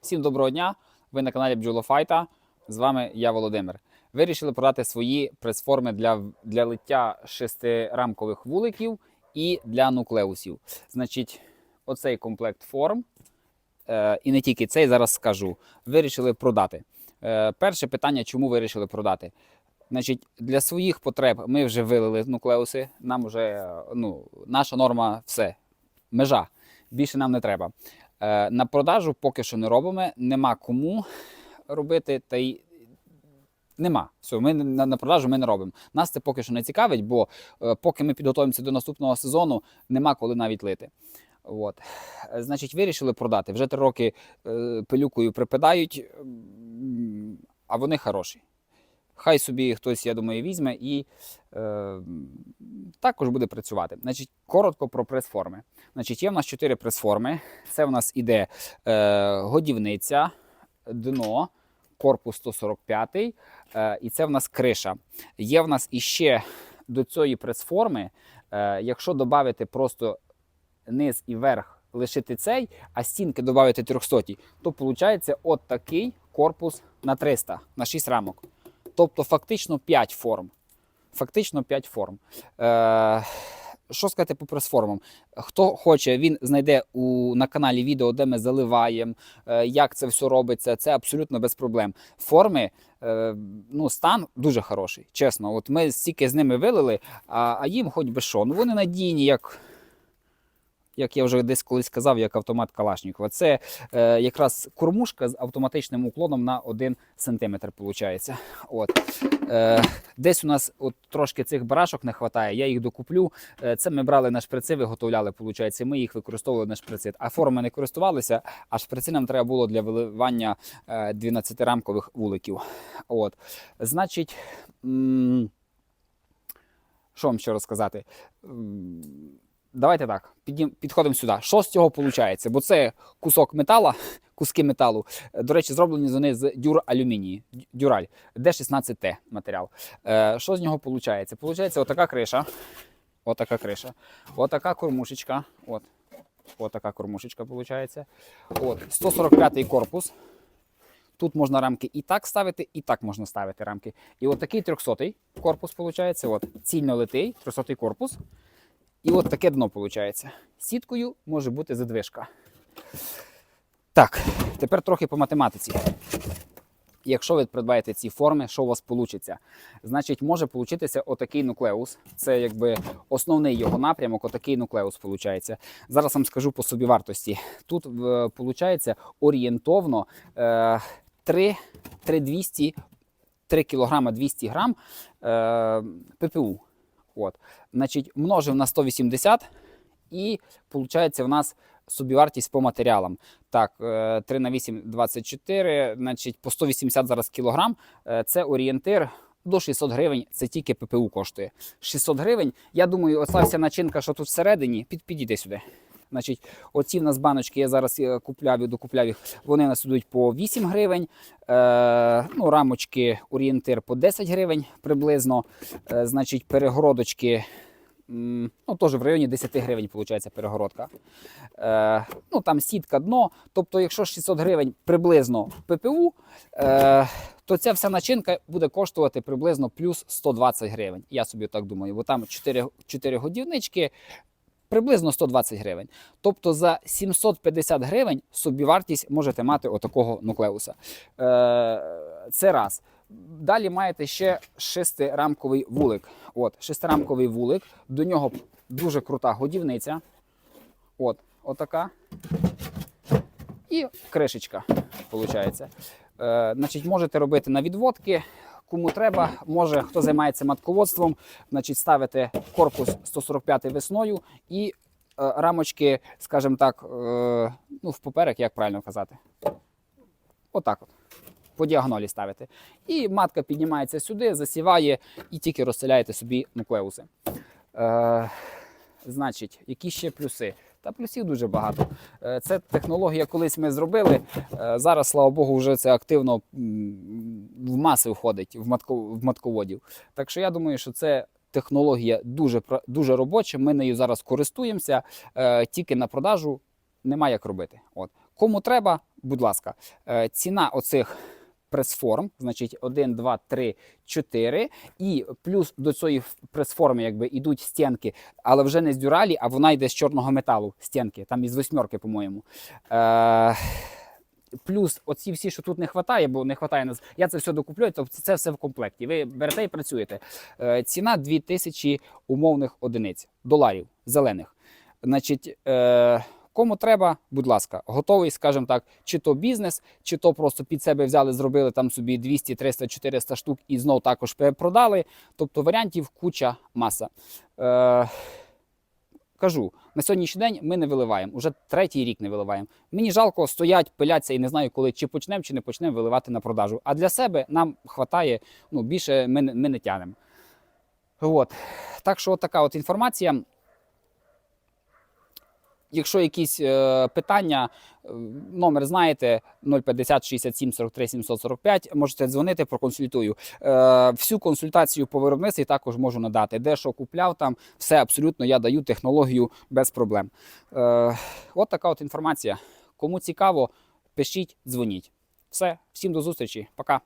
Всім доброго дня! Ви на каналі Бджолофайта. З вами я Володимир. Вирішили продати свої прес-форми для, для лиття шестирамкових вуликів і для нуклеусів. Значить, оцей комплект форм, е, і не тільки цей, зараз скажу. Вирішили продати. Е, перше питання, чому вирішили продати? Значить, для своїх потреб ми вже вилили нуклеуси. Нам вже е, ну, наша норма все, межа. Більше нам не треба. Е, на продажу поки що не робимо, нема кому робити, та й нема. Все, ми на, на продажу ми не робимо. Нас це поки що не цікавить, бо е, поки ми підготуємося до наступного сезону, нема коли навіть лити. От. Значить, вирішили продати. Вже три роки е, пилюкою припадають, а вони хороші. Хай собі хтось, я думаю, візьме і е, також буде працювати. Значить, коротко про прес-форми. Значить, є в нас чотири прес-форми. Це в нас іде е, годівниця, дно, корпус 145, е, і це в нас криша. Є в нас іще до цієї прес-форми, е, якщо додати просто низ і верх, лишити цей, а стінки додати 300, то виходить от такий корпус на 300, на 6 рамок. Тобто фактично 5 форм. Фактично 5 форм. Е, що сказати по прес-формам? Хто хоче, він знайде у, на каналі відео, де ми заливаємо, е, як це все робиться. Це абсолютно без проблем. Форми, е, ну, стан дуже хороший, чесно. От ми стільки з ними вилили, а, а їм хоч би що. Ну вони надійні, як. Як я вже десь колись сказав, як автомат Калашникова. Це е, якраз кормушка з автоматичним уклоном на 1 см. Виходить. От. Е, десь у нас от трошки цих барашок не вистачає, я їх докуплю. Е, це ми брали на шприци, виготовляли, виходить, ми їх використовували на шприци. А форми не користувалися, а шприци нам треба було для виливання е, 12-рамкових вуликів. От. Значить. що вам ще розказати? Давайте так, підходимо сюди. Що з цього виходить? Бо це кусок метала, куски металу. Е, До речі, зроблені вони з дюралюмінії, дю- дюраль, D16T матеріал. Е, Що з нього виходить? Получається отака криша. Отака криша. Отака кормушечка. От. Отака кормушечка виходить. От. 145 корпус. Тут можна рамки і так ставити, і так можна ставити рамки. І от такий 300 корпус виходить. От. Цільно литий, 300 корпус. І от таке дно виходить. Сіткою може бути задвижка. Так, тепер трохи по математиці. Якщо ви придбаєте ці форми, що у вас вийде? Значить, може получитися отакий нуклеус. Це якби основний його напрямок, отакий нуклеус виходить. Зараз вам скажу по собівартості. Тут виходить орієнтовно е, 3, 3200, 3 кг 200 грам е, ППУ. От. Значить, множив на 180 і виходить в нас собівартість по матеріалам. Так, е, 3 на 8 – 24, значить, по 180 зараз кілограм. Е, Це орієнтир до 600 гривень, це тільки ППУ коштує. 600 гривень, я думаю, оця вся начинка, що тут всередині, під, підійде сюди. Значить, оці в нас баночки, я зараз е, купляв і докупляв їх, вони нас йдуть по 8 гривень. Е, ну, рамочки орієнтир по 10 гривень приблизно. Е, значить, перегородочки, ну, теж в районі 10 гривень, виходить, перегородка. Е, ну, там сітка, дно. Тобто, якщо 600 гривень приблизно ППУ, е, то ця вся начинка буде коштувати приблизно плюс 120 гривень. Я собі так думаю, бо там 4, 4 годівнички, приблизно 120 гривень. Тобто за 750 гривень собівартість можете мати отакого нуклеуса. Е, це раз. Далі маєте ще шестирамковий вулик. От, шестирамковий вулик, до нього дуже крута годівниця. От, отака. І кришечка, виходить. Е, значить, можете робити на відводки. Кому треба, може хто займається матководством, значить ставите корпус 145 весною і е, рамочки, скажімо так, е, ну, в поперек, як правильно казати. Отак от. По діагоналі ставите. І матка піднімається сюди, засіває і тільки розселяєте собі нуклеуси. Е, значить, які ще плюси? Та плюсів дуже багато. Е, Це технологія, колись ми зробили. Е, Зараз, слава Богу, вже це активно в маси входить в, матко, в матководів. Так що я думаю, що це технологія дуже, дуже робоча. Ми нею зараз користуємося, е, тільки на продажу нема як робити. От. Кому треба, будь ласка, Е, ціна оцих прес-форм, значить 1, 2, 3, 4. І плюс до цієї прес-форми якби йдуть стінки, але вже не з дюралі, а вона йде з чорного металу. Стінки, там із восьмерки, по-моєму. Е, Плюс оці всі, що тут не вистачає, бо не вистачає нас. Я це все докуплю, тобто це все в комплекті. Ви берете і працюєте. Е, ціна 2000 умовних одиниць доларів зелених. Значить, е, кому треба, будь ласка, готовий, скажімо так, чи то бізнес, чи то просто під себе взяли, зробили там собі 200, 300, 400 штук і знов також продали. Тобто варіантів куча маса. Кажу, на сьогоднішній день ми не виливаємо. Уже третій рік не виливаємо. Мені жалко стоять, пиляться і не знаю, коли чи почнемо, чи не почнемо виливати на продажу. А для себе нам вистачає, ну більше ми, ми не тянемо. От. Так що така от інформація. Якщо якісь е, питання, е, номер знаєте 050 67 43 745, можете дзвонити, проконсультую. Е, всю консультацію по виробництві також можу надати. Де що купляв, там все абсолютно я даю технологію без проблем. Е, от така от інформація. Кому цікаво, пишіть, дзвоніть. Все, всім до зустрічі, пока.